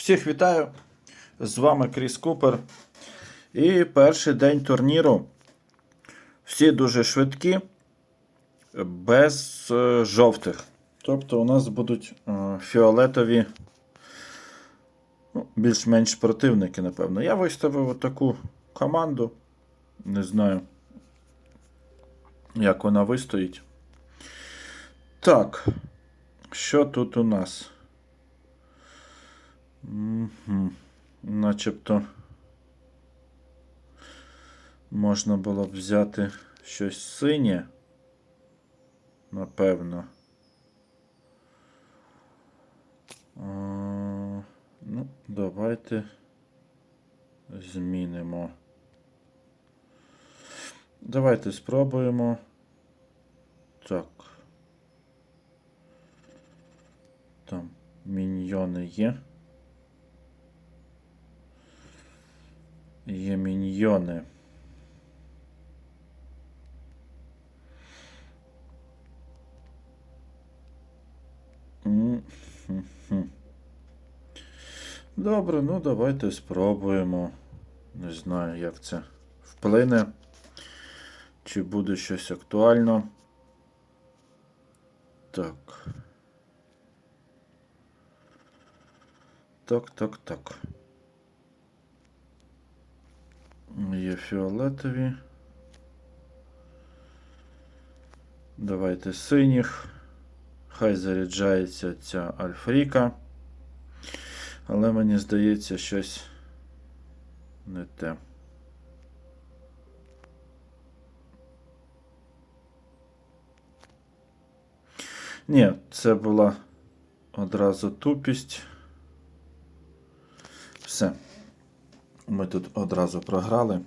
Всіх вітаю! З вами Кріс Купер. І перший день турніру. Всі дуже швидкі, без е, жовтих. Тобто у нас будуть е, фіолетові, ну, більш-менш противники, напевно. Я виставив таку команду. Не знаю, як вона вистоїть. Так, що тут у нас? Угу. Начебто можна було б взяти щось синє. Напевно. А, ну, давайте змінимо. Давайте спробуємо. Так. Там міньйони є. Є міньйони. Добре, ну давайте спробуємо. Не знаю, як це вплине. Чи буде щось актуально. Так. Так, так, так. Є фіолетові. Давайте синіх. Хай заряджається ця альфріка. Але мені здається, щось не те. Ні, це була одразу тупість. Все. Ми тут одразу програли.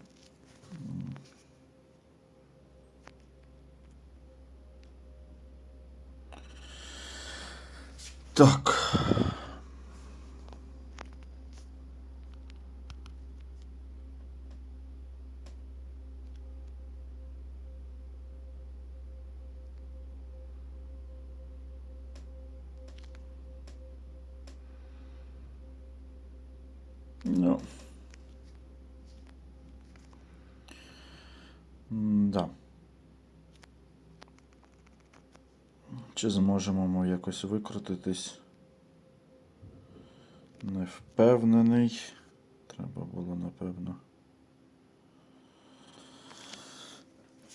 Так. Ну. Да. Чи зможемо ми якось викрутитись? Не впевнений. Треба було, напевно.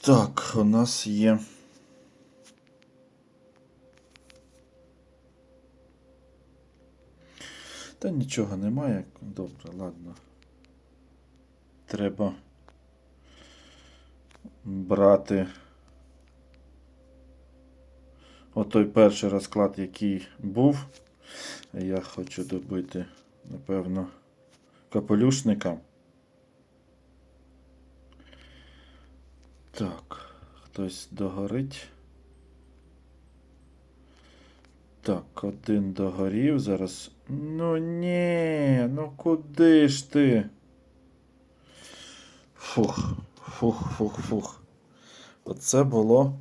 Так, у нас є. Та нічого немає. Добре, ладно. Треба брати отой перший розклад, який був. Я хочу добити, напевно, капелюшника. Так, хтось догорить. Так, один догорів. Зараз. Ну ні, ну куди ж ти? Фух, фух, фух, фух. Оце було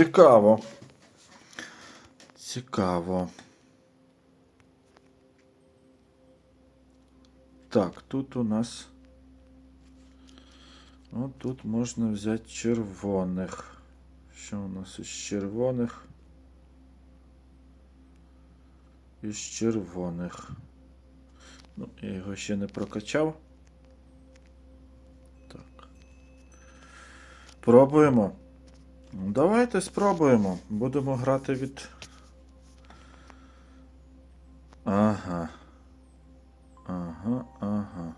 цікаво. Цікаво. Так, тут у нас. От тут можна взяти червоних. Що у нас із червоних? Із червоних. Ну, я його ще не прокачав. Так. Пробуємо. Ну, Давайте спробуємо. Будемо грати від. Ага. Ага, ага.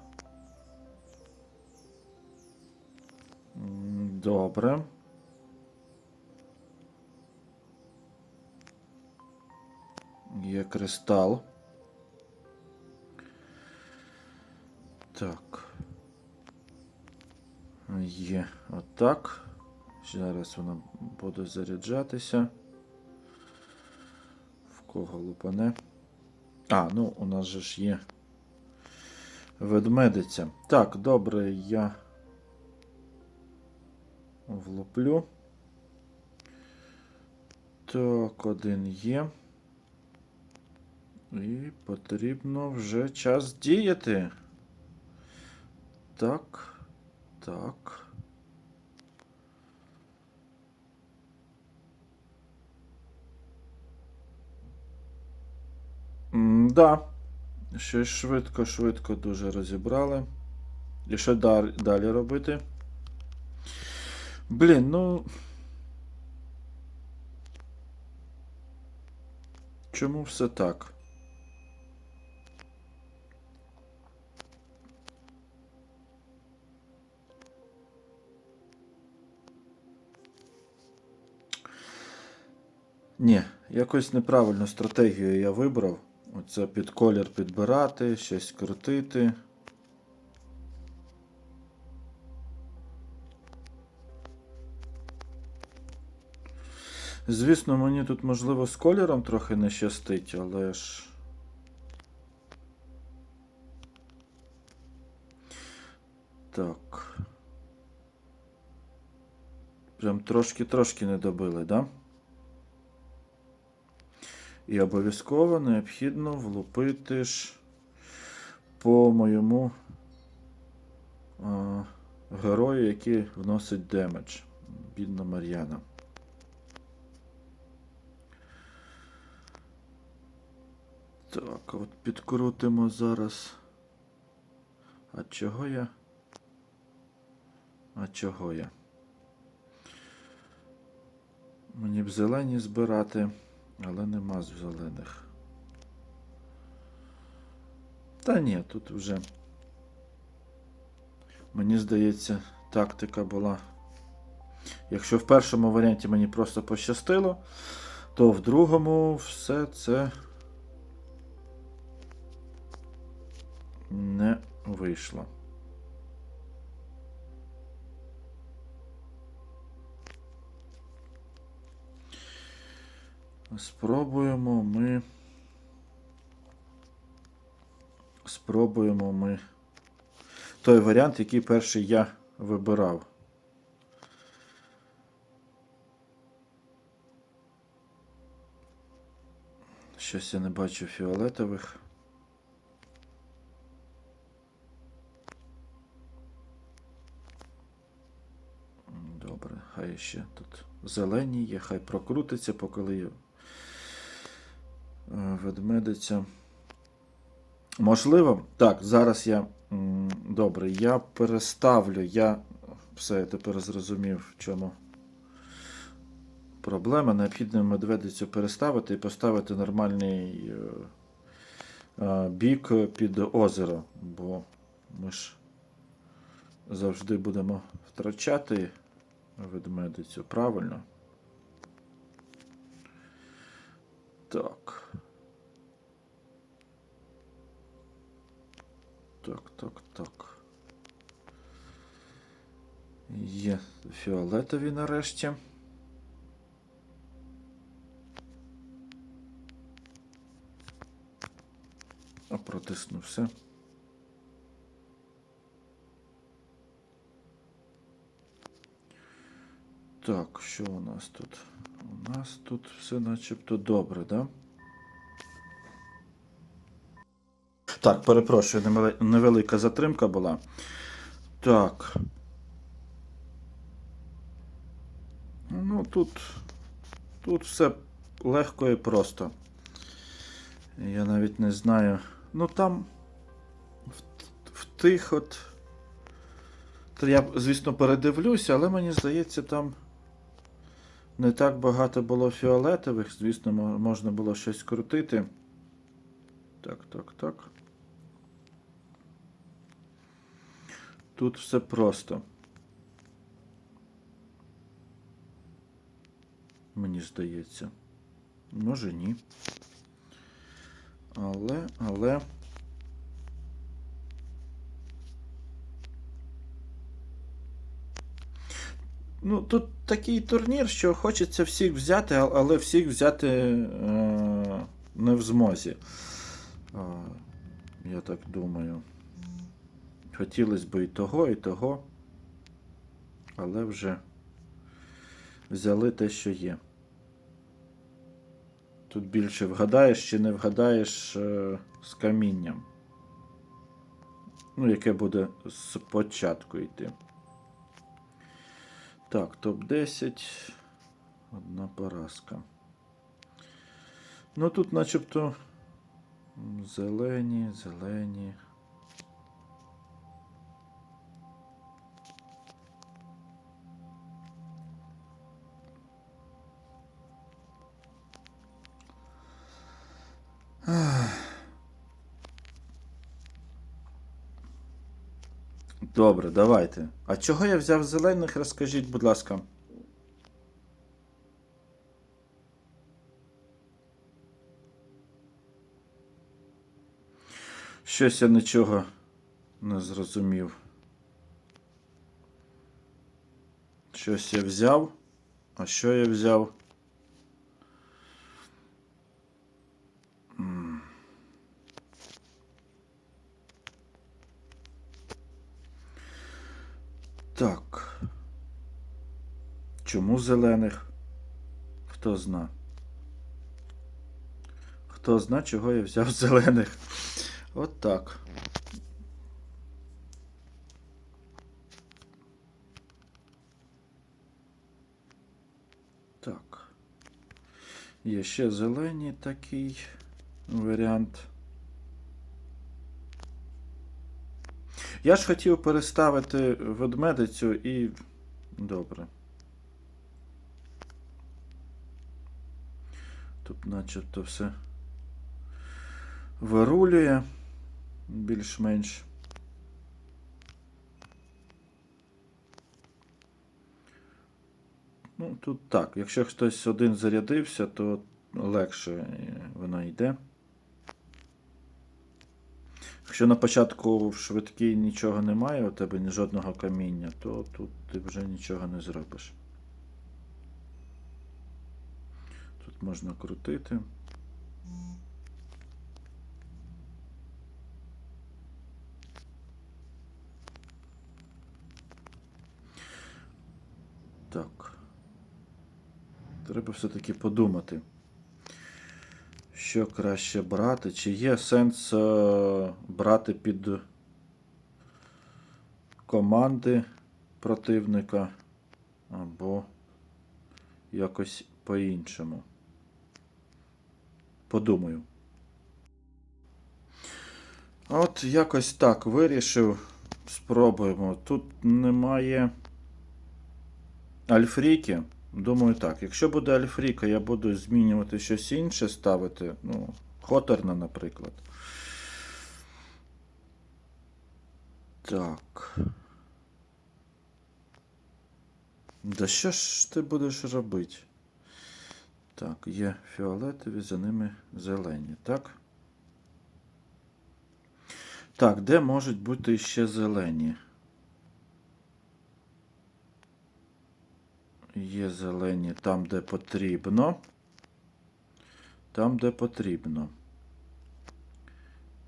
Добре. Є кристал. Так. Є отак. Зараз вона буде заряджатися. В кого лупане? А, ну, у нас же ж є ведмедиця. Так, добре, я влуплю. Так, один є. І потрібно вже час діяти. Так. Так. Да. Щось швидко, швидко дуже розібрали. І що далі, робити? Блін, ну. Чому все так? Ні, якось неправильну стратегію я вибрав. Оце під колір підбирати, щось крутити. Звісно, мені тут можливо з кольором трохи не щастить, але ж. Так. Прям трошки-трошки не добили, да? І обов'язково необхідно влупити ж по моєму а, герою, який вносить демедж. Бідна Мар'яна. Так, от підкрутимо зараз. А чого я? А чого я? Мені б зелені збирати, але нема зелених. Та ні, тут вже. Мені здається, тактика була. Якщо в першому варіанті мені просто пощастило, то в другому все це не вийшло. Спробуємо ми. Спробуємо ми той варіант, який перший я вибирав. Щось я не бачу фіолетових. Добре, хай ще тут зелені є, хай прокрутиться, поки ведмедиця. Можливо, так, зараз я. Добре, я переставлю. Я все я тепер зрозумів, в чому проблема. Необхідно медведицю переставити і поставити нормальний е, е, бік під озеро, бо ми ж завжди будемо втрачати ведмедицю, правильно? Так. Так, так, так. Є фіолетові нарешті. А протиснувся. Так, що у нас тут? У нас тут все начебто добре, да? Так, перепрошую, невелика затримка була. Так. Ну, тут, тут все легко і просто. Я навіть не знаю. Ну там в, в тих от. Я, звісно, передивлюся, але мені здається, там не так багато було фіолетових. Звісно, можна було щось крутити. Так, так, так. Тут все просто. Мені здається. Може ні. Але, але. Ну, тут такий турнір, що хочеться всіх взяти, але всіх взяти е, не в змозі. Е, я так думаю. Хотілося б і того, і того. Але вже взяли те, що є. Тут більше вгадаєш чи не вгадаєш е, з камінням. Ну, яке буде спочатку йти. Так, топ-10. Одна поразка. Ну тут начебто зелені, зелені. Добре, давайте. А чого я взяв зелених, розкажіть, будь ласка. Щось я нічого не зрозумів. Щось я взяв. А що я взяв? М. Так. Чому зелених? Хто зна? Хто зна, чого я взяв зелених? От так. Так. Є ще зелені такий варіант. Я ж хотів переставити ведмедицю і. Добре. Начебто все вирулює більш-менш. Ну, тут так. Якщо хтось один зарядився, то легше воно йде. Якщо на початку в швидкій нічого немає, у тебе ні жодного каміння, то тут ти вже нічого не зробиш. Тут можна крутити. Так. Треба все-таки подумати, що краще брати. Чи є сенс е, брати під команди противника або якось по-іншому. Подумаю. От якось так вирішив. Спробуємо. Тут немає. Альфріки. Думаю, так. Якщо буде Альфріка, я буду змінювати щось інше ставити. Ну, Хоторна, наприклад. Так. Да що ж ти будеш робити? Так, є фіолетові, за ними зелені, так? Так, де можуть бути ще зелені? Є зелені там, де потрібно. Там, де потрібно.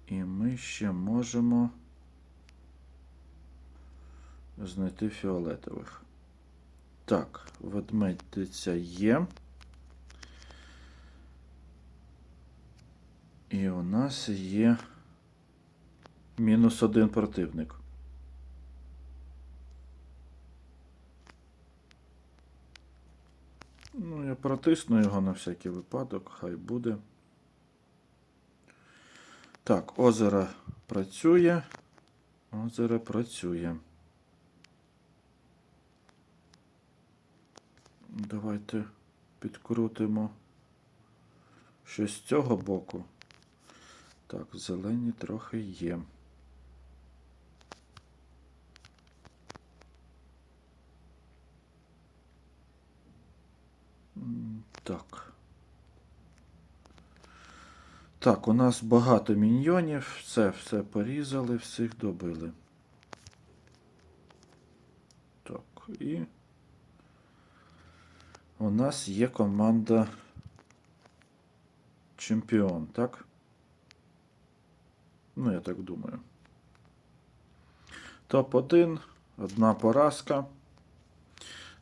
І ми ще можемо знайти фіолетових. Так, ведмедиця є. І у нас є мінус один противник. Ну, я протисну його на всякий випадок, хай буде. Так, озеро працює. Озеро працює. Давайте підкрутимо щось з цього боку. Так, зелені трохи є. Так. Так, у нас багато міньйонів. Все, все порізали, всіх добили. Так, і у нас є команда чемпіон, так? Ну, я так думаю. Топ-1, одна поразка.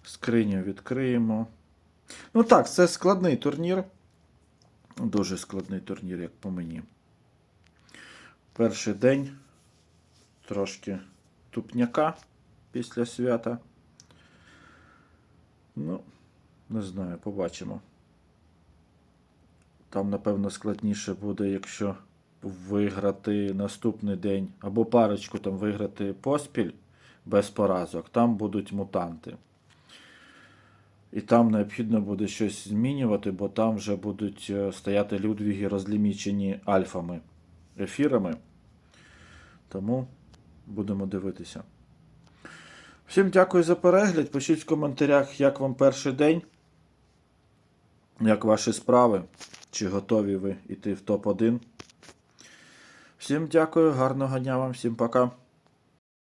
Скриню відкриємо. Ну так, це складний турнір. Дуже складний турнір, як по мені. Перший день трошки тупняка після свята. Ну, не знаю, побачимо. Там, напевно, складніше буде, якщо виграти наступний день або парочку там виграти поспіль без поразок. Там будуть мутанти. І там необхідно буде щось змінювати, бо там вже будуть е, стояти людвіги розлімічені альфами, ефірами. Тому будемо дивитися. Всім дякую за перегляд. Пишіть в коментарях, як вам перший день, як ваші справи, чи готові ви йти в топ-1. Всім дякую, гарного дня вам, всім пока.